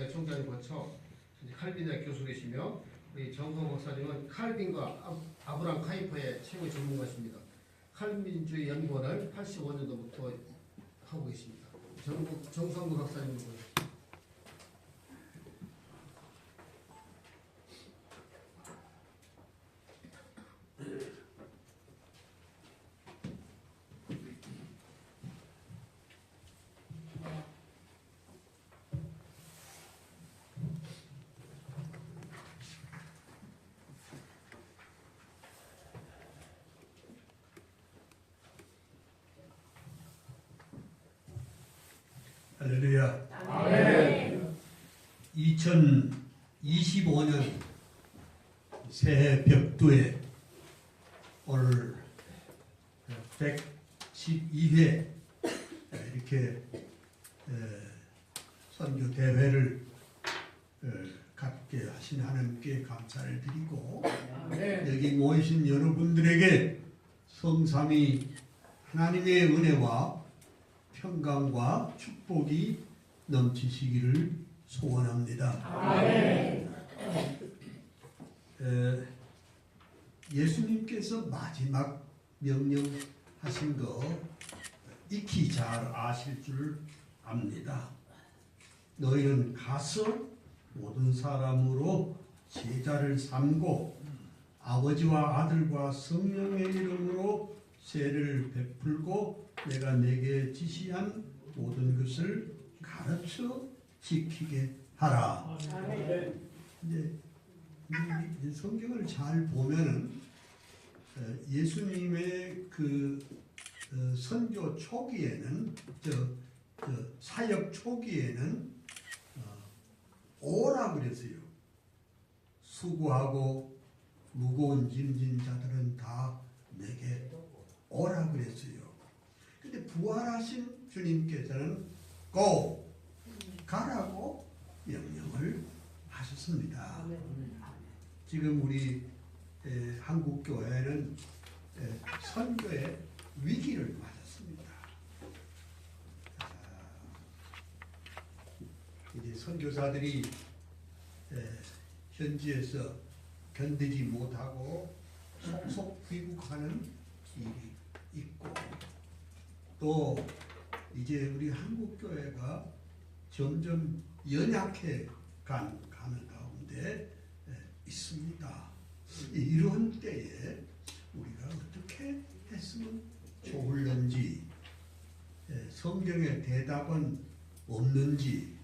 대학 총장을 거쳐 현재 칼빈대 교수이시며 우리 정성 목사님은 칼빈과 아- 아브람 카이퍼의 최고 전문가십니다. 칼빈주의 연구원을 85년도부터 하고 계십니다. 정, 정성구 박사님 모십니다. 할렐루야. 아멘. 2025년 새해 벽두에 오늘 112회 이렇게 에, 선교 대회를 에, 갖게 하신 하나님께 감사를 드리고 여기 모이신 여러분들에게 성삼위 하나님의 은혜와 평강과 축복이 넘치시기를 소원합니다. 아멘. 에, 예수님께서 마지막 명령하신 거 익히 잘 아실 줄 압니다. 너희는 가서 모든 사람으로 제자를 삼고 아버지와 아들과 성령의 이름으로 세를 베풀고 내가 내게 지시한 모든 것을 가르쳐 지키게 하라. 이제 이- 이 성경을 잘 보면은 어, 예수님의 그 어, 선교 초기에는 저, 저 사역 초기에는 어, 오라 그랬어요. 수고하고 무거운 짐진 자들은 다 내게 오라 그랬어요. 근데 부활하신 주님께서는 고 가라고 명령을 하셨습니다. 지금 우리 에, 한국 교회는 에, 선교의 위기를 맞았습니다. 아, 이제 선교사들이 에, 현지에서 견디지 못하고 속속 귀국하는 일이 있고 또 이제 우리 한국 교회가 점점 연약해 간, 가는 가운데 에, 있습니다. 이런 때에 우리가 어떻게 했으면 좋을는지 에, 성경의 대답은 없는지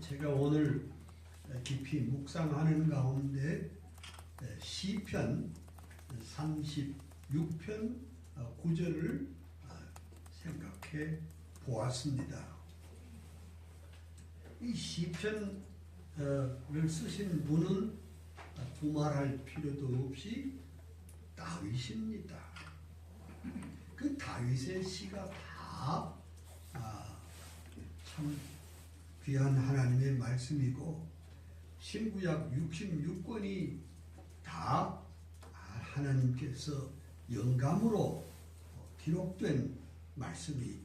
제가 오늘 깊이 묵상하는 가운데 에, 시편 36편 9절을 생각해 보았습니다. 이 시편을 쓰신 분은 두말할 필요도 없이 다윗입니다. 그 다윗의 시가 다 아, 참 귀한 하나님의 말씀이고 신구약 66권이 다 하나님께서 영감으로 기록된 말씀이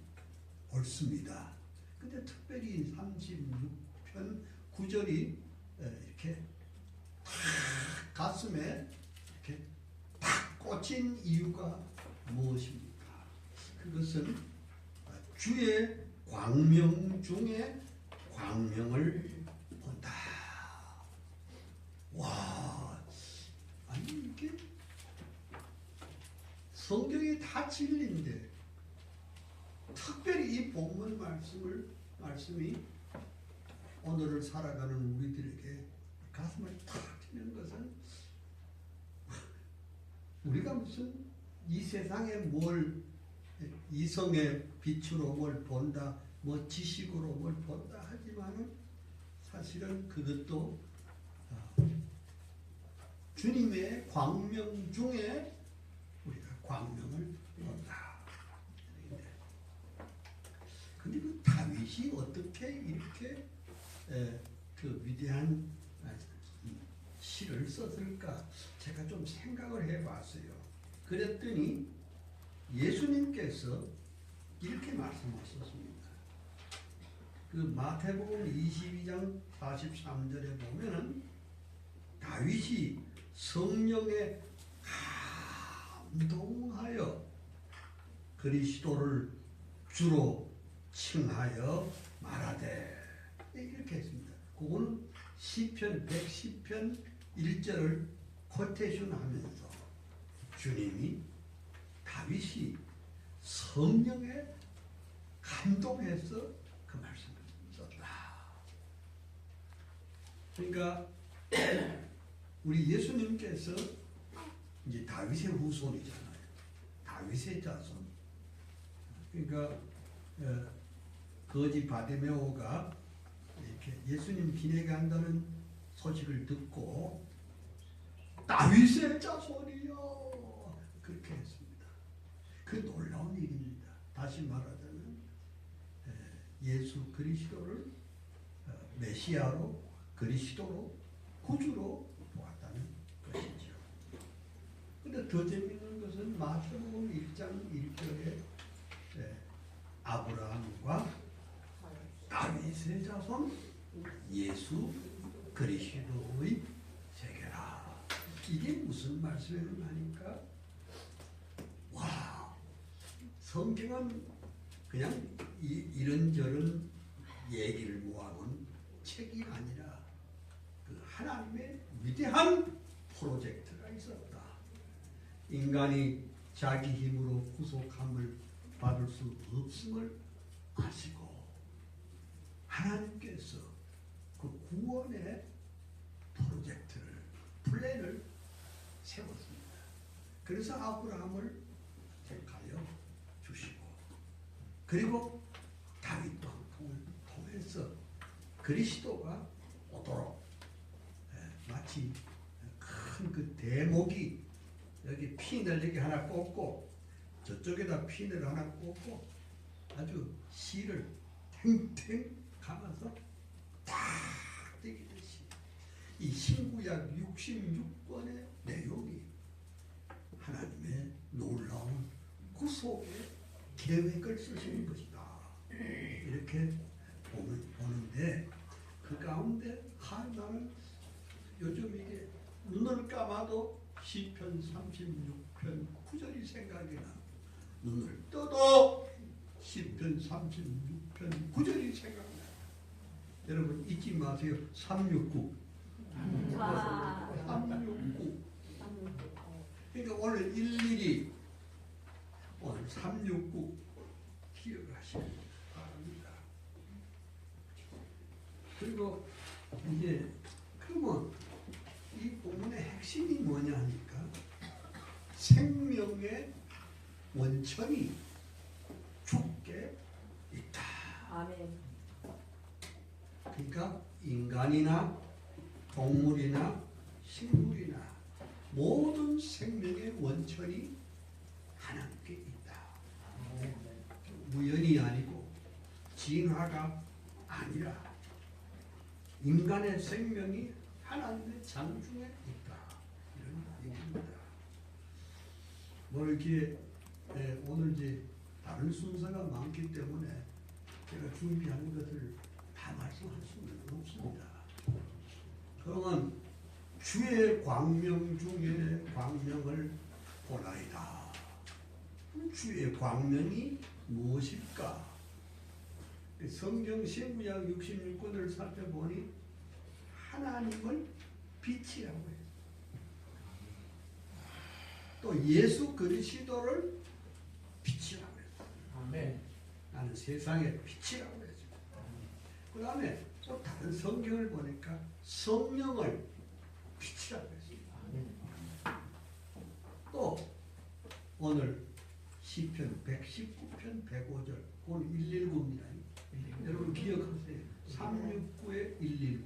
옳습니다. 근데 특별히 36편 9절이 이렇게 탁 가슴에 이렇게 탁 꽂힌 이유가 무엇입니까? 그것은 주의 광명 중에 광명을 본다. 와, 아니 이게 성경이 다 진리인데 특별히 이 본문 말씀을 말씀이 오늘을 살아가는 우리들에게 가슴을 탁 치는 것은 우리가 무슨 이 세상에 뭘 이성의 빛으로 뭘 본다, 뭐 지식으로 뭘 본다 하지만은 사실은 그것도 어, 주님의 광명 중에 우리가 광명을 본다. 근데 그 다윗이 어떻게 이렇게 에, 그 위대한 아, 시를 썼을까? 제가 좀 생각을 해봤어요. 그랬더니 예수님께서 이렇게 말씀하셨습니다. 그 마태복음 22장 43절에 보면은 다윗이 성령에 감동하여 그리스도를 주로 칭하여 말하되 이렇게 했습니다. 그거는 시편 110편 1절을 코테이션 하면서 주님이 다윗이 성령에 감동해서 그 말씀을 썼다. 그러니까 우리 예수님께서 이제 다윗의 후손이잖아요. 다윗의 자손. 그러니까 어, 거지 바데메오가 이렇게 예수님 비내게 한다는 소식을 듣고 다윗의 자손이요 그렇게 했습니다. 그 놀라운 일입니다. 다시 말하자면 에, 예수 그리스도를 어, 메시아로 그리스도로 구주로 보았다는 것이죠. 근데 더 재밌는 것은 마태복음 1장 1절에 예, 아브라함과 다윗의 자손 예수 그리스도의. 이게 무슨 말씀을 하니까 와 성경은 그냥 이, 이런저런 얘기를 모아놓은 책이 아니라 그 하나님의 위대한 프로젝트가 있었다. 인간이 자기 힘으로 구속함을 받을 수 없음을 아시고 하나님께서 그 구원의 프로젝트를 플랜을 세웠습니다. 그래서 아브라함을 택하여 주시고 그리고 다윗 왕통을 통해서 그리스도가 오도록 예, 마치 큰 그 대목이 여기 여기 하나 꽂고 저쪽에다 핀을 하나 꽂고 아주 실을 탱탱 감아서 딱 이 신구약 66권의 내용이 하나님의 놀라운 구속의 계획을 쓰시는 것이다. 이렇게 보는데 그 가운데 하나는 요즘 이게 눈을 감아도 시편 36편 9절이 생각이 나. 눈을 떠도 시편 36편 9절이 생각나. 여러분 잊지 마세요. 369. 369. 그러니까 오늘 일일이 오늘 369 기억하시기 바랍니다. 그리고 이제 그러면 이 본문의 핵심이 뭐냐 하니까 생명의 원천이 죽게 있다. 아멘. 그러니까 인간이나 동물이나 식물이나 모든 생명의 원천이 하나님께 있다. 우연이 아니고 진화가 아니라 인간의 생명이 하나님의 장중에 있다. 이런 얘기입니다. 뭐 이렇게 예, 오늘 이제 다른 순서가 많기 때문에 제가 준비한 것을 다 말씀할 수는 없습니다. 그러면 주의 광명 중에 광명을 보나이다. 주의 광명이 무엇일까? 성경 신구약 66권을 살펴보니 하나님을 빛이라고 해요. 또 예수 그리스도를 빛이라고 해요. 아멘. 나는 세상의 빛이라고 했습니다. 그 다음에 또 다른 성경을 보니까 성령을 빛이라고 했습니다. 또 오늘 시편 119편 105절 오늘 119입니다. 여러분 기억하세요. 369의 119.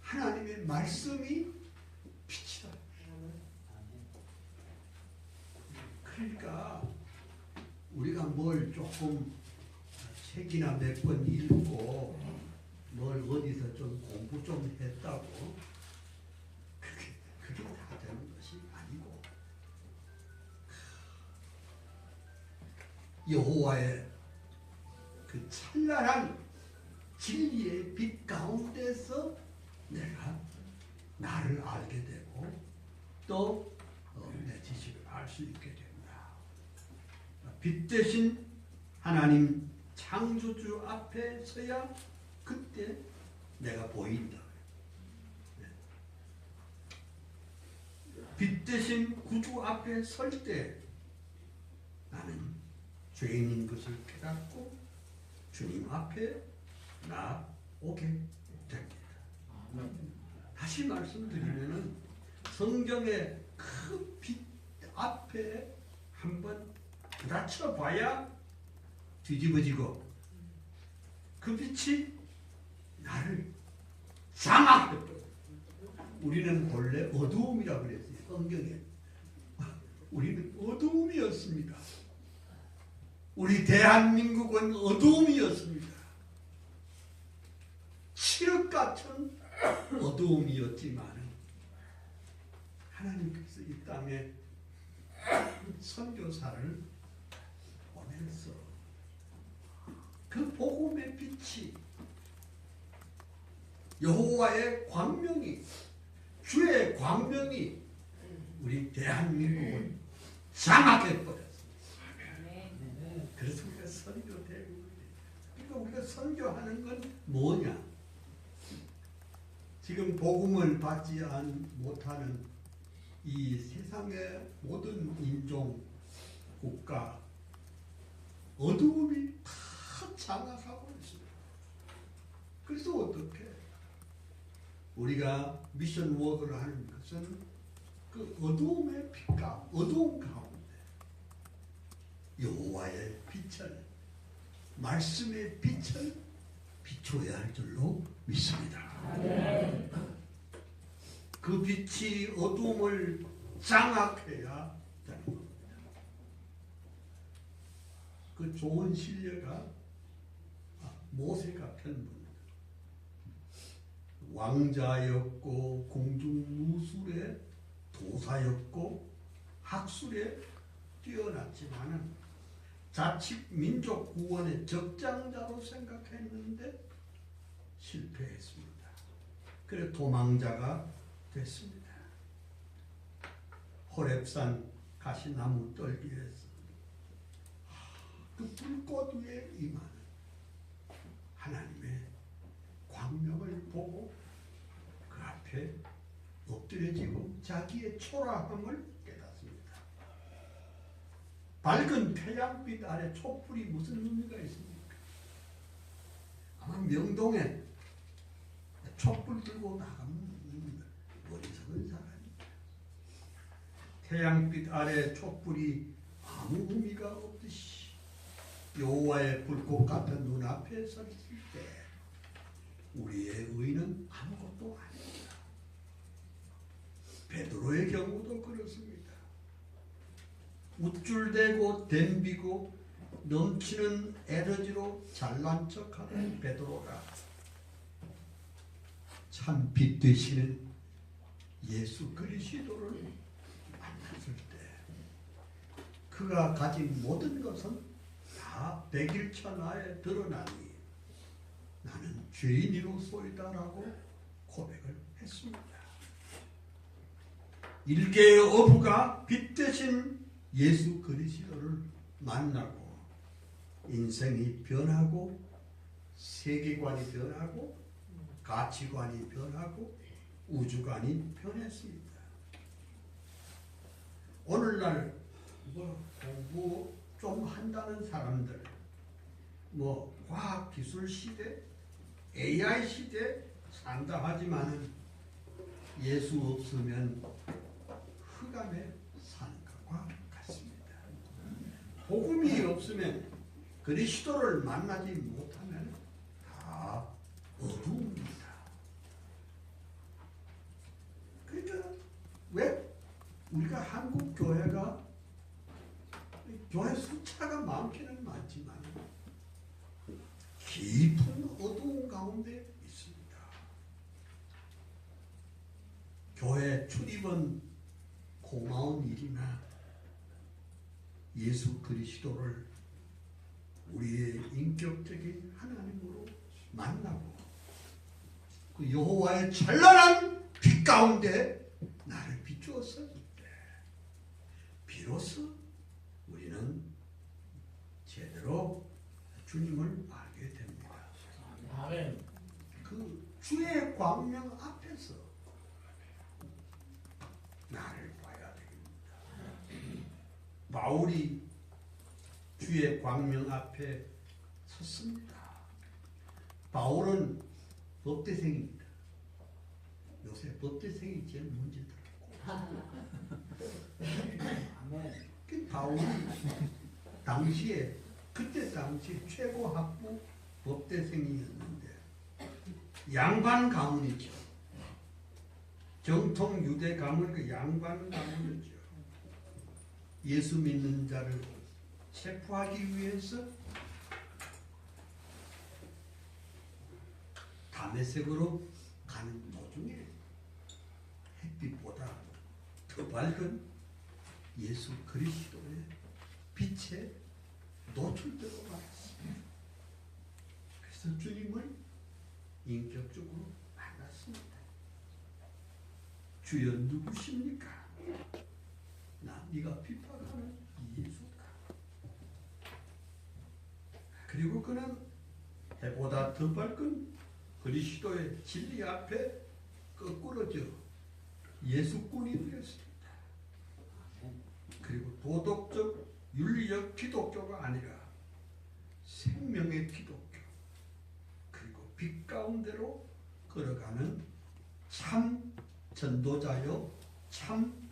하나님의 말씀이 빛이다. 그러니까 우리가 뭘 조금 책이나 몇 번 읽고 뭘 어디서 좀 공부 좀 했다고 그게 그게 다 되는 것이 아니고 여호와의 그그 찬란한 진리의 빛 가운데서 내가 나를 알게 되고 또 어, 내 지식을 알 수 있게 된다. 빛 대신 하나님 창조주 앞에 서야 그때 내가 보인다. 네. 빛 대신 구주 앞에 설 때 나는 죄인인 것을 깨닫고 주님 앞에 나 오게 됩니다. 다시 말씀드리면은 성경의 그빛 앞에 한번 부딪혀 봐야 뒤집어지고 그 빛이 나를 장악해 우리는 본래 어두움이라 그랬어요. 성경에. 우리는 어두움이었습니다. 우리 대한민국은 어두움이었습니다. 칠흑 같은 어두움이었지만 하나님께서 이 땅에 선교사를 보내서 그 복음의 빛이 여호와의 광명이 주의 광명이 우리 대한민국을 장악해 버렸습니다. 그래서 우리가 선교 대국이 그러니까 우리가 선교하는 건 뭐냐? 지금 복음을 받지 않- 못하는 이 세상의 모든 인종, 국가, 어두움이 다 장악하고 있습니다. 그래서 어떻게 우리가 미션 워크를 하는 것은 그 어두움의 빛가, 어두움 가운데 여호와의 빛을 말씀의 빛을 비춰야 할 줄로 믿습니다. 그 빛이 어둠을 장악해야 되는 겁니다. 그 좋은 신뢰가 아, 모세가 편분 왕자였고 공중무술의 도사였고 학술에 뛰어났지만은 자칫 민족 구원의 적장자로 생각했는데 실패했습니다. 그래 도망자가 됐습니다. 호랩산 가시나무 떨기에서 그 불꽃 위에 임하는 하나님의 광명을 보고 그 앞에 엎드려지고 자기의 초라함을 깨닫습니다. 밝은 태양빛 아래 촛불이 무슨 의미가 있습니까? 아마 명동에 촛불 들고 나가면 어리석은 사람입니다. 태양빛 아래 촛불이 아무 의미가 없듯이 여호와의 불꽃 같은 눈앞에 서 있을 때 우리의 의는 아무것도 아닙니다. 베드로의 경우도 그렇습니다. 우쭐대고 덤비고 넘치는 에너지로 잘난 척하는 베드로가 참 빛 되시는 예수 그리스도를 만났을 때 그가 가진 모든 것은 다 백일천하에 드러나니 나는 죄인이로소이다라고 고백을 했습니다. 일개의 어부가 빛 대신 예수 그리스도를 만나고 인생이 변하고 세계관이 변하고 가치관이 변하고 우주관이 변했습니다. 오늘날 뭐 공부 좀 한다는 사람들, 뭐 과학 기술 시대, AI 시대 산다 하지만은 예수 없으면 사는 것과 같습니다. 복음이 없으면 그리스도를 만나지 못하면 다 어두웁니다. 그러니까 왜 우리가 한국 교회가 교회 숫자가 많기는 많지만 깊은 어두운 가운데 있습니다. 교회 출입은 고마운 일이나 예수 그리스도를 우리의 인격적인 하나님으로 만나고 그 여호와의 찬란한 빛 가운데 나를 비추었을 때 비로소 우리는 제대로 주님을 알게 됩니다. 아멘. 그 주의 광명 앞에서 나를 봐야 됩니다. 바울이 주의 광명 앞에 섰습니다. 바울은 법대생입니다. 요새 법대생이 제일 문제더라고. 그 바울이 당시에 그때 당시 최고 학부 법대생이었는데 양반 가문이죠. 정통 유대 가문 그 양반 가문이죠. 예수 믿는 자를 체포하기 위해서 담에색으로 가는 도중에 햇빛보다 더 밝은 예수 그리스도의 빛에 노출되고 말았습니다. 그래서 주님을 인격적으로 만났습니다. 주여 누구십니까? 나 네가 비판하는 예수다. 그리고 그는 해보다 더 밝은 그리스도의 진리 앞에 거꾸러져 예수꾼이 되었습니다. 그리고 도덕적 윤리적 기독교가 아니라 생명의 기독교 그리고 빛 가운데로 걸어가는 참 전도자요 참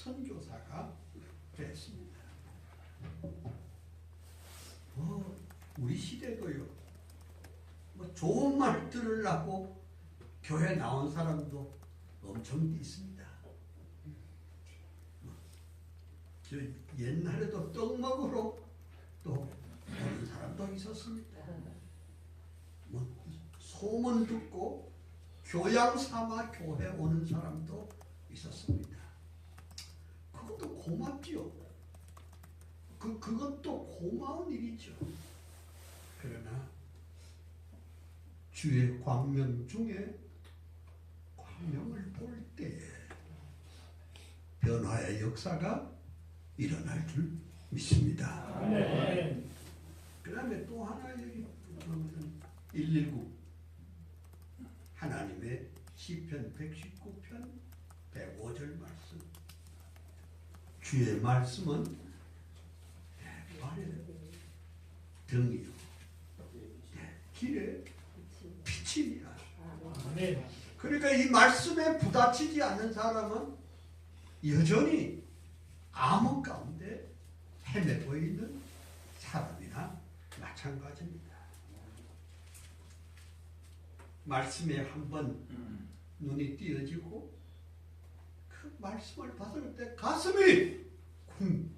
선교사가 됐습니다. 뭐 우리 시대도요. 뭐 좋은 말 들으려고 교회 나온 사람도 엄청 있습니다. 저 옛날에도 떡 먹으러 또 오는 사람도 있었습니다. 뭐 소문 듣고 교양 삼아 교회 오는 사람도 있었습니다. 고맙지요. 그 그것도 고마운 일이죠. 그러나 주의 광명 중에 광명을 볼 때 변화의 역사가 일어날 줄 믿습니다. 아멘. 그 다음에 또 하나 여기 보면 119 하나님의 시편 119편 105절 말씀 주의 말씀은 발에 등이요 길에 빛이니라. 그러니까 이 말씀에 부딪히지 않는 사람은 여전히 암흑 가운데 헤매고 있는 사람이나 마찬가지입니다. 말씀에 한번 눈이 띄어지고 그 말씀을 받을 때 가슴이 쿵,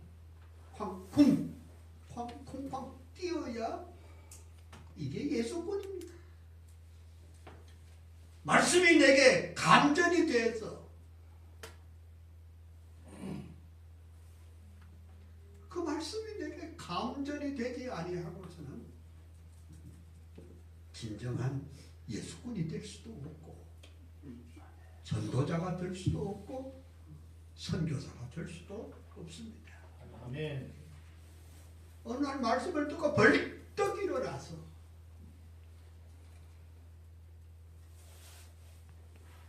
쾅, 쿵, 쾅, 쿵 쾅 뛰어야 이게 예수군입니다. 말씀이 내게 감전이 돼서 그 말씀이 내게 감전이 되지 아니하고서는 진정한 예수꾼이 될 수도 없고 전도자가 될 수도 없고 선교사가 될 수도 없습니다. 아멘. 어느 날 말씀을 듣고 벌떡 일어나서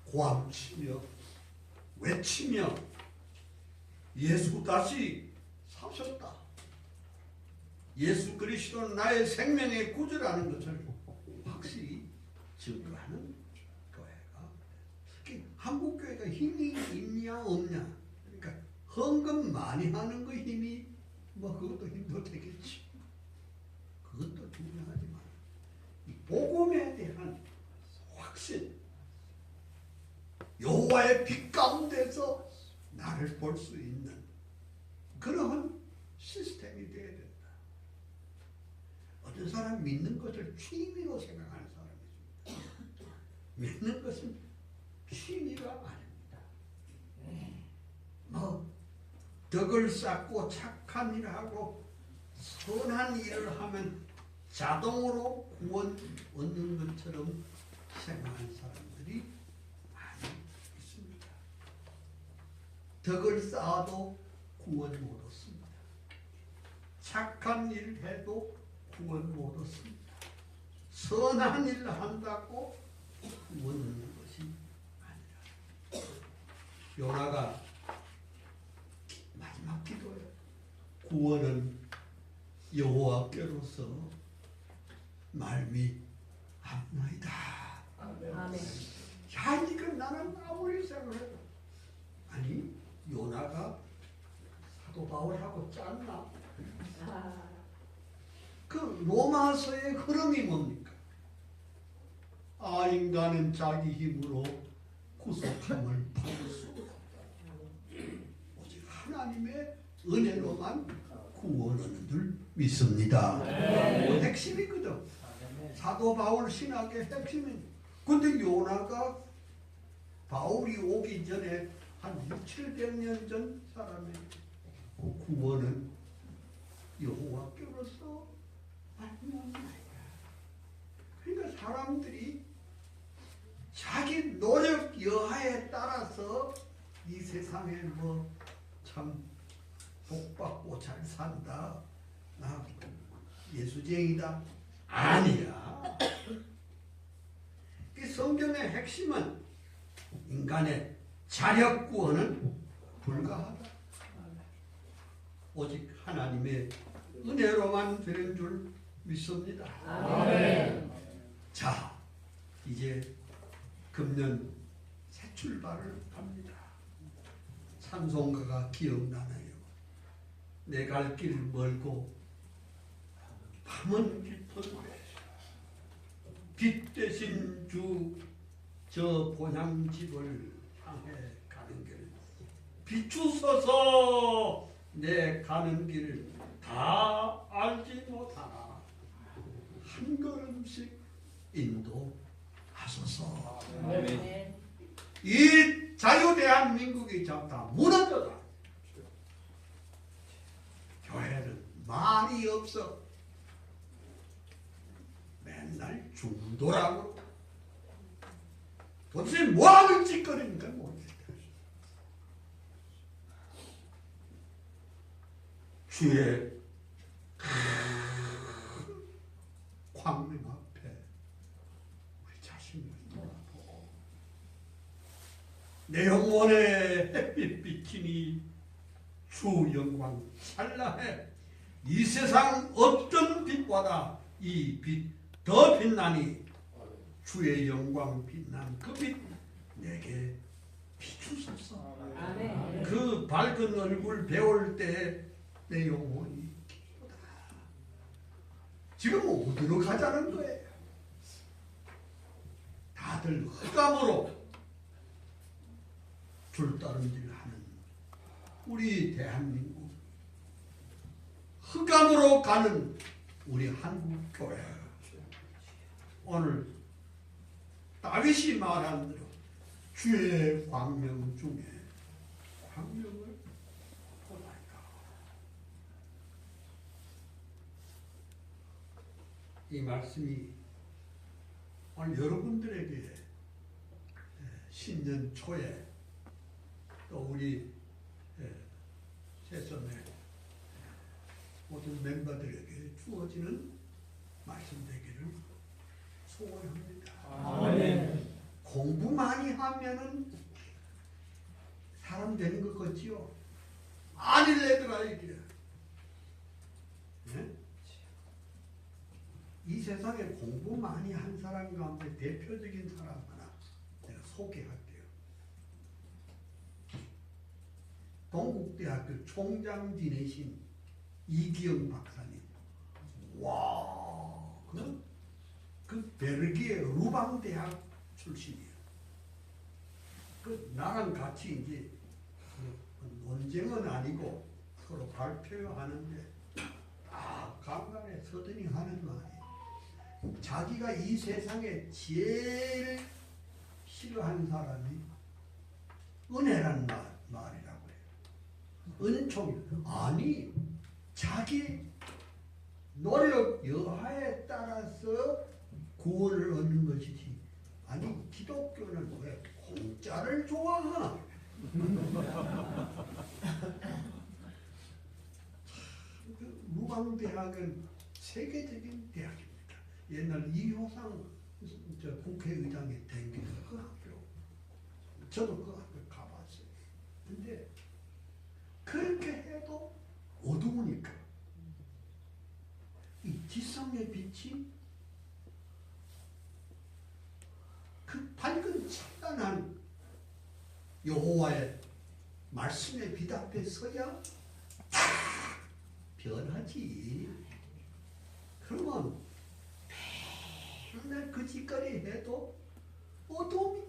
고함치며 외치며 예수 다시 사셨다. 예수 그리스도는 나의 생명의 구주라는 것을 확실히 증거하는 한국 교회가 힘이 있냐 없냐 그러니까 헌금 많이 하는 거 힘이 뭐 그것도 힘도 되겠지. 그것도 중요하지만 이 복음에 대한 확신, 여호와의 빛 가운데서 나를 볼 수 있는 그러한 시스템이 되어야 된다. 어떤 사람 믿는 것을 취미로 생각하는 사람이 있습니다. 믿는 것은 취미가 아닙니다. 뭐 덕을 쌓고 착한 일을 하고 선한 일을 하면 자동으로 구원 얻는 것처럼 생각하는 사람들이 많이 있습니다. 덕을 쌓아도 구원 못 얻습니다. 착한 일 해도 구원 못 얻습니다. 선한 일 한다고 구원 요나가 마지막 기도에 구원은 여호와께로서 말미 합나이다. 아멘. 야 이거 나는 아무리 생각해도 아니 요나가 사도 바울하고 짰나? 아, 그 로마서의 흐름이 뭡니까? 아 인간은 자기 힘으로 구속함을 받을 수 없다. 오직 하나님의 은혜로만 구원하는 줄 믿습니다. 그 핵심이거든. 사도 바울 신학의 핵심이. 근데 요나가 바울이 오기 전에 한 6, 700년 전 사람의 그 구원은 여호와께로서 말미암나이다. 그러니까 사람들이 자기 노력 여하에 따라서 이 세상에 뭐 참 복받고 잘 산다. 나 예수쟁이다. 아니야. 이 성경의 핵심은 인간의 자력 구원은 불가하다. 오직 하나님의 은혜로만 되는 줄 믿습니다. 아멘. 자, 이제 금년 새 출발을 합니다. 찬송가가 기억나나요? 내 갈 길 멀고 밤은 깊은데 빛 대신 주 저 본향집을 향해 가는 길 비추소서 내 가는 길다 알지 못하나 한 걸음씩 인도 하소서. 아멘. 이 자유 대한민국이 잡다 무너져라 교회는 말이 없어. 맨날 중도라고. 도대체 뭐하는 짓거리니까 모르겠다. 주의 큰 광명 앞에 우리 자신을 돌아보고 내 영혼에 햇빛 비치니 주 영광 찬란해. 이 세상 어떤 빛보다 이 빛 더 빛나니 주의 영광 빛난 그 빛 내게 비추소서. 그 밝은 얼굴 배울 때 내 영혼이 기쁘다 지금 어디로 가자는 거예요? 다들 흑암으로 줄다름질 하는 우리 대한민국 흑암으로 가는 우리 한국 교회. 오늘 다윗이 말한 대로 주의 광명 중에 광명을 보달까 이 말씀이 오늘 여러분들에게 예, 신년 초에 또 우리 예, 세선의 모든 멤버들에게 주어지는 말씀 되기를 소원합니다. 아멘. 공부 많이 하면은 사람 되는 것 같지요? 아닐래더라 이게. 예? 이 세상에 공부 많이 한 사람 가운데 대표적인 사람 하나 내가 소개할게요. 동국대학교 총장 지내신 이기영 박사님. 와, 그, 그 벨기에 루방 대학 출신이에요. 그 나랑 같이 이제 그 논쟁은 아니고 서로 발표하는데 아 간간에 서든이 하는 말이 자기가 이 세상에 제일 싫어하는 사람이 은혜란 말, 말이라고 해요. 은총 아니 자기 노력 여하에 따라서 구원을 얻는 것이지. 아니 기독교는 왜 공짜를 좋아하나? 그 무광대학은 세계적인 대학입니다. 옛날 이효상 저 국회의장이 댕겨서 그 학교 저도 그 학교 가봤어요. 근데 그렇게 해도 어두우니까 이 지성의 빛이 그 밝은 찬란한 여호와의 말씀의 빛 앞에 서야 다 변하지. 그러면 맨날 그 짓거리 해도 어둠이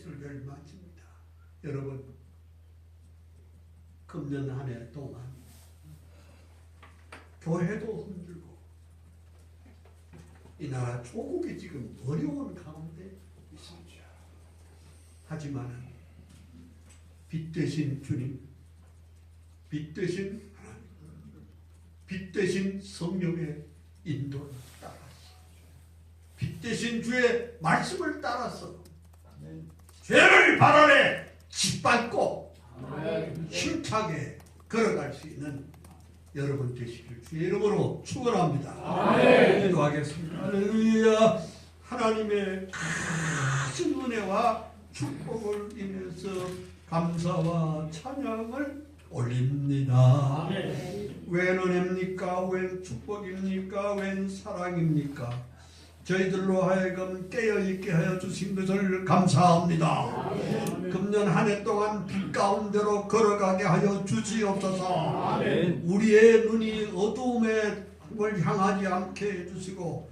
예술별 맞습니다. 여러분 금년 한 해 동안 교회도 흔들고 이 나라 조국이 지금 어려운 가운데 있습니다. 하지만 빛 대신 주님, 빛 대신 하나님, 빛 대신 성령의 인도를 따라서 빛 대신 주의 말씀을 따라서 죄를 발언해 짓밟고 힘차게 걸어갈 수 있는 여러분 되시길 주의 이름으로 축원합니다. 기도하겠습니다. 할렐루야. 하나님의 큰 은혜와 축복을 인해서 감사와 찬양을 올립니다. 웬 은혜입니까? 웬 축복입니까? 웬 사랑입니까? 저희들로 하여금 깨어있게 하여 주신 것을 감사합니다. 금년 한 해 동안 빛 가운데로 걸어가게 하여 주시옵소서. 우리의 눈이 어두움에 을 향하지 않게 해주시고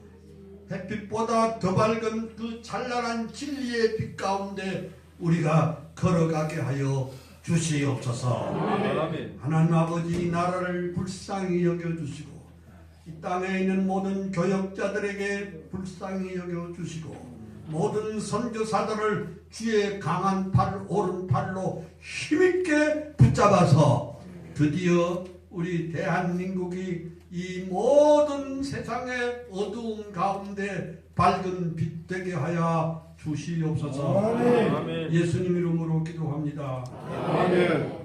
햇빛보다 더 밝은 그 찬란한 진리의 빛 가운데 우리가 걸어가게 하여 주시옵소서. 하나님 아버지 이 나라를 불쌍히 여겨주시고 이 땅에 있는 모든 교역자들에게 불쌍히 여겨주시고 모든 선교사들을 주의 강한 팔 오른팔로 힘있게 붙잡아서 드디어 우리 대한민국이 이 모든 세상의 어두운 가운데 밝은 빛 되게 하여 주시옵소서 예수님 이름으로 기도합니다. 아멘.